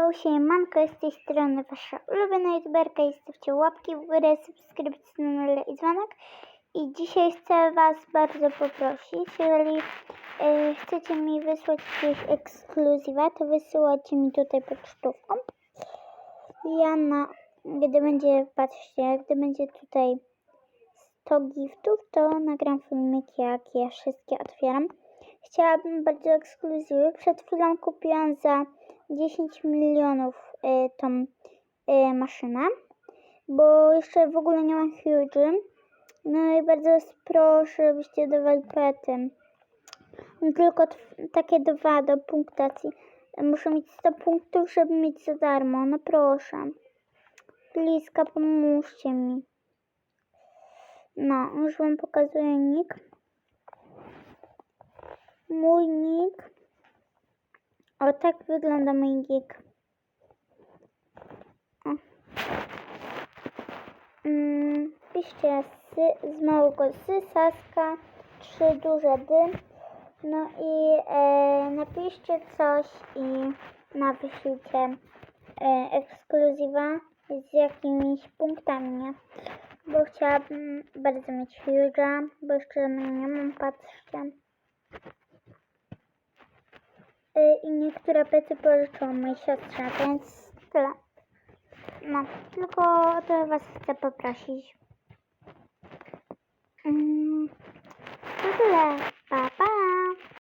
Yo, siemanko, z tej strony wasza ulubiona youtuberka i stawcie łapki w górę, subskrypcję na dole i dzwonek. I dzisiaj chcę was bardzo poprosić, jeżeli e, chcecie mi wysłać jakieś ekskluzywa, to wysyłajcie mi tutaj pocztówką. Ja na, gdy będzie, patrzcie, gdy będzie tutaj 100 giftów, to nagram filmik, jak ja wszystkie otwieram. Chciałabym bardzo ekskluzywy. Przed chwilą kupiłam za 10 milionów y, tą y, maszynę, bo jeszcze w ogóle nie mam huge. No i bardzo was proszę, żebyście dawali pety. Tylko takie dwa do punktacji. Muszę mieć 100 punktów, żeby mieć za darmo. No proszę. Bliska, pomóżcie mi. No, już wam pokazuję nick. Mój nick. O, tak wygląda mój. O. Mm, piszcie sy, z małego sy, trzy duże dy. No i e, napiszcie coś i napiszcie e, ekskluzywa z jakimiś punktami, nie? Bo chciałabym bardzo mieć huge'a, bo jeszcze nie mam, patrzcie. I niektóre pety pożyczyłam mojej siostrze, więc tyle. No, tylko to was chcę poprosić. Mm, to tyle.